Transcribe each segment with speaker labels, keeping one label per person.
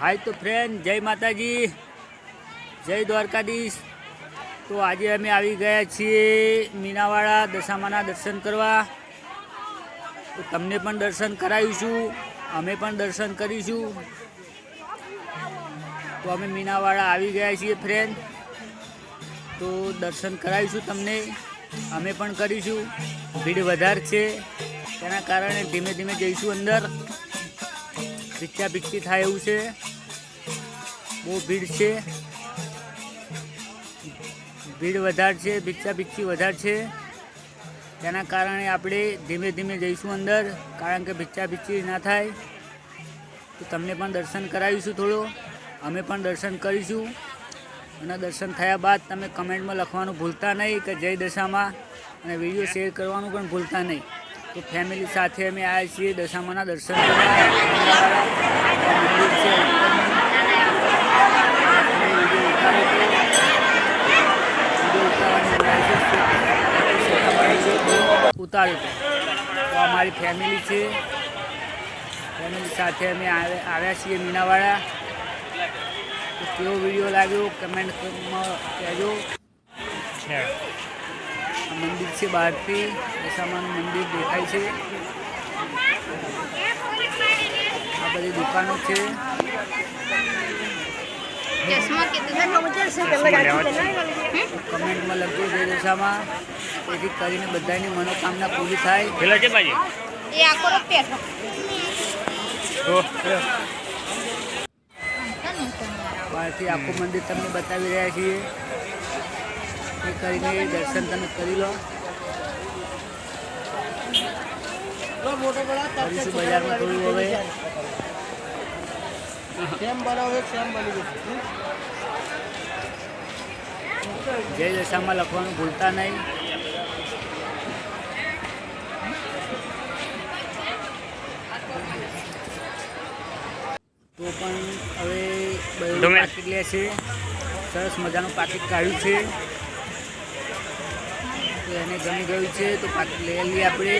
Speaker 1: હાય તો ફ્રેન્ડ જય માતાજી, જય દ્વારકાધીશ. તો આજે અમે આવી ગયા છીએ મીનાવાળા દશામાના દર્શન કરવા. તો તમને પણ દર્શન કરાવીશું, અમે પણ દર્શન કરીશું. તો અમે મીનાવાળા આવી ગયા છીએ ફ્રેન્ડ તો દર્શન કરાવીશું તમને, અમે પણ કરીશું. ભીડ વધારે છે, તેના કારણે ધીમે ધીમે જઈશું અંદર. ભીચા ભીચી થાય એવું છે. બહુ ભીડ છે. ભીડ વધારે છે ભિક્ષા ભિક્ષી વધારે છે. તેના કારણે આપણે ધીમે ધીમે જઈશું અંદર, કારણ કે ભિક્ષા ભિક્ષી ના થાય. તો તમને પણ દર્શન કરાવીશું થોડો. અમે પણ દર્શન કરીશું. અને દર્શન થયા બાદ તમે કમેન્ટમાં લખવાનું ભૂલતા નહીં કે જય દશામાં. અને વીડિયો શેર કરવાનું પણ ભૂલતા નહીં. તો ફેમિલી સાથે અમે આવ્યા છીએ, દશામાના દર્શન ઉતાર્યું તો અમારી ફેમિલી છે. ફેમિલી સાથે અમે આવે- આવ્યા છીએ મીનાવાડા. તો કેવો વીડિયો લાગ્યો? કમેન્ટમાં કહેજો. છે છે બહારથી દશામાનું મંદિર દેખાય છે. આ બધી દુકાનો છે.
Speaker 2: ચશ્મા
Speaker 1: કમેન્ટમાં લખજો જય દશામાં. તેથી કરીને બધાની મનોકામના પૂરી થાય.
Speaker 3: પેલા છે બાજી
Speaker 2: એ આખો પેઠો
Speaker 1: બહારથી આખું મંદિર તમને બતાવી રહ્યા છીએ. એ કરીને દર્શન તમે કરી લો ફરીશું બજારમાં થોડું હવે જય. દશામાં લખવાનું ભૂલતા નહીં. તો પણ હવે બધું પાકીટ લે છે. સરસ મજાનું પાકીટ કાઢ્યું છે. તો એને ગમી ગયું છે તો પાકીટ લઈ લઈએ આપણે.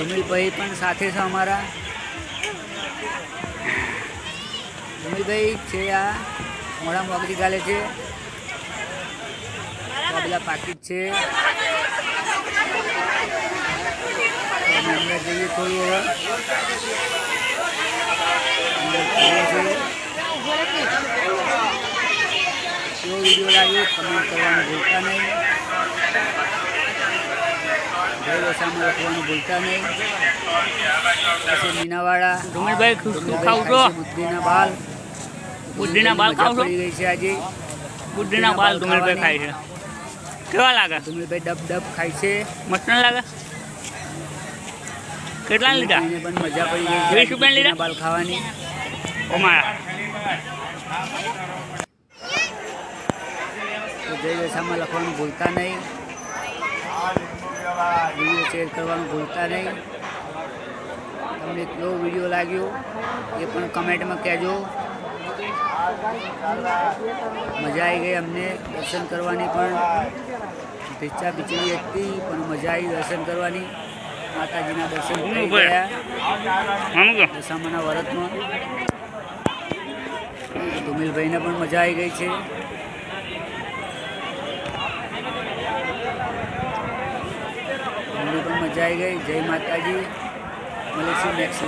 Speaker 1: ધુમિલભાઈ પણ સાથે છે અમારા. ધુમિલભાઈ છે આ મોડામાં ગાલે છે. બધા પાકીટ છે. અંદર થોડું હવે. કેવો વીડિયો લાગ્યો કમેન્ટ કરવાનું ભૂલતા નહીં. જય દશામાં લખવાનું ભૂલતા નહીં. પછી
Speaker 3: છો?
Speaker 1: ખાય બુદ્ધિના બાલ.
Speaker 3: બુદ્ધિના બાલ ખાવ
Speaker 1: પડી ગઈ છે આજે.
Speaker 3: બુદ્ધિના બાલ ધુમિલભાઈ ખાય છે. કેવા લાગે?
Speaker 1: ધુમિલભાઈ ડબ ડબ ખાય છે.
Speaker 3: મસ્ત લાગે? કેટલા લીધા?
Speaker 1: પણ મજા પડી ગઈ
Speaker 3: વીસ રૂપિયાના લીધા?
Speaker 1: બાલ ખાવાની.
Speaker 3: અમારા
Speaker 1: જય દશામાં લખવાનું ભૂલતા નહીં. વીડિયો શેર કરવાનું ભૂલતા નહીં. તમને કેવો વીડિયો લાગ્યો એ પણ કમેન્ટમાં કહેજો. મજા આવી ગઈ અમને દર્શન કરવાની પણ. ભીચા ભીચડી હતી પણ મજા આવી દર્શન કરવાની. માતાજીના દર્શન થઈ ગયા દશામાના વ્રતમાં. ધુમિલભાઈને પણ મજા આવી ગઈ છે અમને પણ મજા આવી ગઈ જય માતાજી. મળીશું નેક્સ્ટ